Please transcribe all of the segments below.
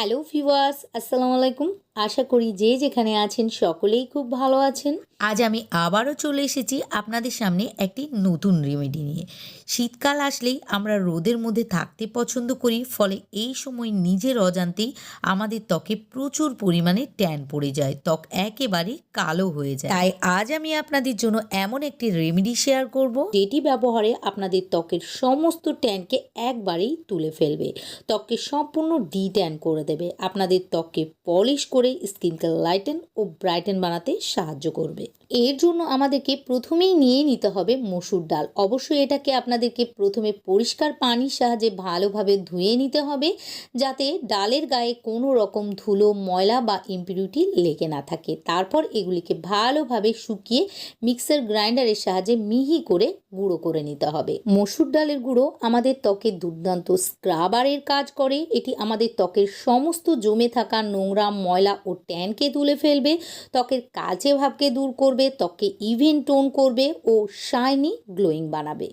Hello viewers আসসালামু আলাইকুম। আশা করি যে যেখানে আছেন সকলেই খুব ভালো আছেন। আজ আমি আবারও চলে এসেছি আপনাদের সামনে একটি নতুন রেমেডি নিয়ে। শীতকাল আসলেই আমরা রোদের মধ্যে থাকতে পছন্দ করি, ফলে এই সময় নিজের অজান্তেই আমাদের ত্বকে প্রচুর পরিমাণে ট্যান পড়ে যায়, ত্বক একেবারে কালো হয়ে যায়। তাই আজ আমি আপনাদের জন্য এমন একটি রেমেডি শেয়ার করব, যেটি ব্যবহারে আপনাদের ত্বকের সমস্ত ট্যানকে একবারেই তুলে ফেলবে। ত্বককে সম্পূর্ণ ডি ট্যান করে দেবে, আপনাদের ত্বককে পলিশ করে স্কিনকে লাইটেন ও ব্রাইটেন বানাতে সাহায্য করবে। এর জন্য আমাদেরকে প্রথমেই নিয়ে নিতে হবে মসুর ডাল। অবশ্যই এটাকে আপনাদেরকে প্রথমে পরিষ্কার পানির সাহায্যে ভালোভাবে ধুয়ে নিতে হবে, যাতে ডালের গায়ে কোনো রকম ধুলো, ময়লা বা ইম্পিউরিটি লেগে না থাকে। তারপর এগুলিকে ভালোভাবে শুকিয়ে মিক্সার গ্রাইন্ডারের সাহায্যে মিহি করে গুঁড়ো করে নিতে হবে। মসুর ডালের গুঁড়ো আমাদের ত্বকে দুর্দান্ত স্ক্রাবারের কাজ করে। এটি আমাদের ত্বকের সমস্ত জমে থাকা নোংরা ময়লা ও ট্যানকে তুলে ফেলবে। ত্বকের কালচে ভাবকে দূর করবে। ত্বককে ইভেন টোন করবে ও শাইনি গ্লোয়িং বানাবে।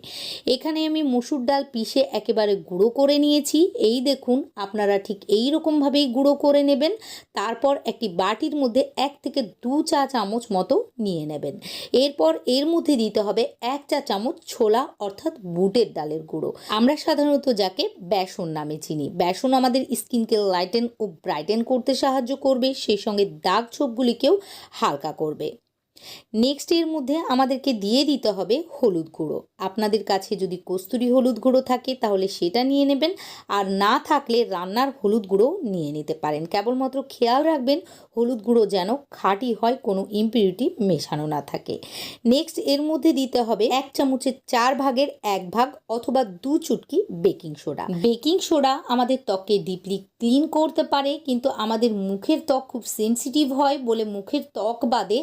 এখানে আমি মসুর ডাল পিষে একেবারে গুঁড়ো করে নিয়েছি। এই দেখুন, আপনারা ঠিক এই রকমভাবেই গুঁড়ো করে নেবেন। তারপর একটি বাটির মধ্যে এক থেকে দু চা চামচ মতো নিয়ে নেবেন। এরপর এর মধ্যে দিতে হবে এক চা চামচ ছোলা, অর্থাৎ বুটের ডালের গুঁড়ো। আমরা সাধারণত যাকে বেসন নামে চিনি। বেসন আমাদের স্কিনকে লাইটেন ও ব্রাইটেন করতে সাহায্য করবে, সেই সঙ্গে দাগ ছোপগুলিকেও হালকা করবে। নেক্সট এর মধ্যে আমাদেরকে দিয়ে দিতে হবে হলুদ গুঁড়ো। আপনাদের কাছে যদি কস্তুরি হলুদ গুঁড়ো থাকে, তাহলে সেটা নিয়ে নেবেন। আর না থাকলে রান্নার হলুদ গুঁড়ো নিয়ে নিতে পারেন। কেবলমাত্র খেয়াল রাখবেন হলুদ গুঁড়ো যেন খাঁটি হয়, কোনো ইম্পিউরিটি মেশানো না থাকে। নেক্সট এর মধ্যে দিতে হবে এক চামচের চার ভাগের এক ভাগ অথবা দু চুটকি বেকিং সোডা বেকিং সোডা আমাদের ত্বককে ডিপলি ক্লিন করতে পারে, কিন্তু আমাদের মুখের ত্বক খুব সেনসিটিভ হয় বলে মুখের ত্বক বাদে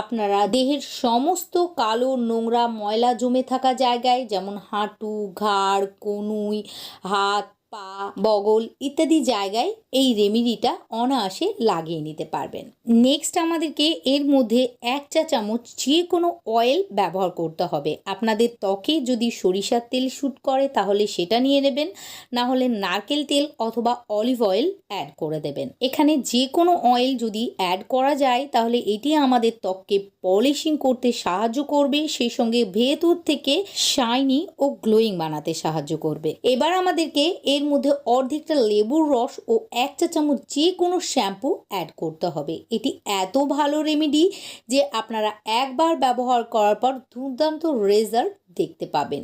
আপনারা দেহের সমস্ত কালো, নোংরা, ময়লা জমে থাকা জায়গায়, যেমন হাঁটু, ঘাড়, কনুই, হাত পা, বগল ইত্যাদি জায়গায় এই রেমিডিটা অনায়াসে লাগিয়ে নিতে পারবেন। নেক্সট আমাদেরকে এর মধ্যে এক চা চামচ যে কোনো অয়েল ব্যবহার করতে হবে। আপনাদের ত্বকে যদি সরিষার তেল শ্যুট করে, তাহলে সেটা নিয়ে নেবেন। না হলে নারকেল তেল অথবা অলিভ অয়েল অ্যাড করে দেবেন। এখানে যে কোনো অয়েল যদি অ্যাড করা যায়, তাহলে এটি আমাদের ত্বককে পলিশিং করতে সাহায্য করবে। সেই সঙ্গে ভেতর থেকে শাইনি ও গ্লোয়িং বানাতে সাহায্য করবে। এবার আমাদেরকে এর মধ্যে অর্ধেকটা লেবুর রস ও এক চা চামচ যে কোনো শ্যাম্পু অ্যাড করতে হবে। এটি এত ভালো রেমেডি যে আপনারা একবার ব্যবহার করার পর দুর্দান্ত রেজাল্ট দেখতে পাবেন।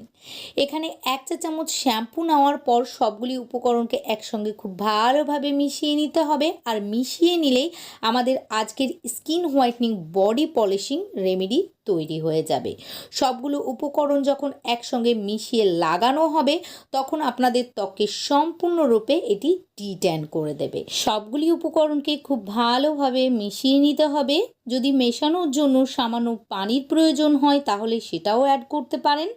এখানে এক চা চামচ শ্যাম্পু নেওয়ার পর সবগুলি উপকরণকে একসঙ্গে খুব ভালোভাবে মিশিয়ে নিতে হবে। আর মিশিয়ে নিলেই আমাদের আজকের skin whitening body polishing remedy তৈরি হয়ে যাবে। সবগুলো উপকরণ যখন একসঙ্গে মিশিয়ে লাগানো হবে, তখন আপনাদের ত্বককে সম্পূর্ণরূপে এটি টি ট্যান করে দেবে। সবগুলি উপকরণকে খুব ভালোভাবে মিশিয়ে নিতে হবে। যদি মেশানোর জন্য সামান্য পানির প্রয়োজন হয়, তাহলে সেটাও অ্যাড করতে পারেন।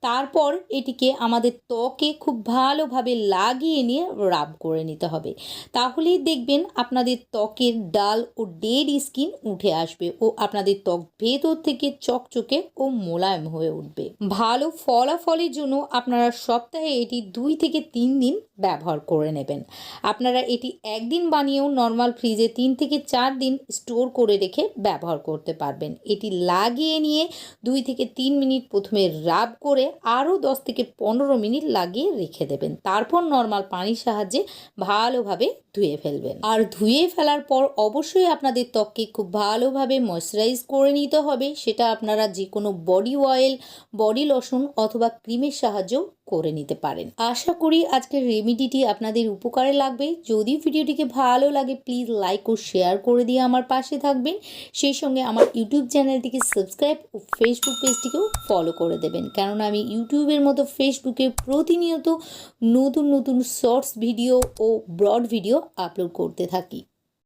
তারপর এটিকে আমাদের ত্বকে খুব ভালোভাবে লাগিয়ে নিয়ে রাব করে নিতে হবে। তাহলেই দেখবেন আপনাদের ত্বকের ডাল ও ডেড স্কিন উঠে আসবে ও আপনাদের ত্বক ভেতর থেকে চকচকে ও মোলায়েম হয়ে উঠবে। ভালো ফলাফলের জন্য আপনারা সপ্তাহে এটি দুই থেকে তিন দিন ব্যবহার করে নেবেন। আপনারা এটি একদিন বানিয়েও নর্মাল ফ্রিজে তিন থেকে চার দিন স্টোর করে রেখে ব্যবহার করতে পারবেন। এটি লাগিয়ে নিয়ে দুই থেকে তিন মিনিট প্রথমে রাব করে আরও দশ থেকে পনেরো মিনিট লাগিয়ে রেখে দেবেন। তারপর নর্মাল পানির সাহায্যে ভালোভাবে ধুয়ে ফেলবেন। আর ধুয়ে ফেলার পর অবশ্যই আপনাদের ত্বককে খুব ভালোভাবে ময়শ্চারাইজ করে নিতে হবে। সেটা আপনারা যে কোনো বডি অয়েল বডি লোশন অথবা ক্রিমের সাহায্যেও করে নিতে পারেন। আশা করি আজকের রেমিডিটি আপনাদের উপকারে লাগবে। যদি ভিডিওটিকে ভালো লাগে প্লিজ লাইক ও শেয়ার করে দিয়ে আমার পাশে থাকবেন। সেই সঙ্গে আমার ইউটিউব চ্যানেলটিকে সাবস্ক্রাইব ও ফেসবুক পেজটিকেও ফলো করে দেবেন। কেননা আমি ইউটিউবের মতো ফেসবুকে প্রতিনিয়ত নতুন নতুন শর্টস ভিডিও ও ব্রড ভিডিও আপলোড করতে থাকি।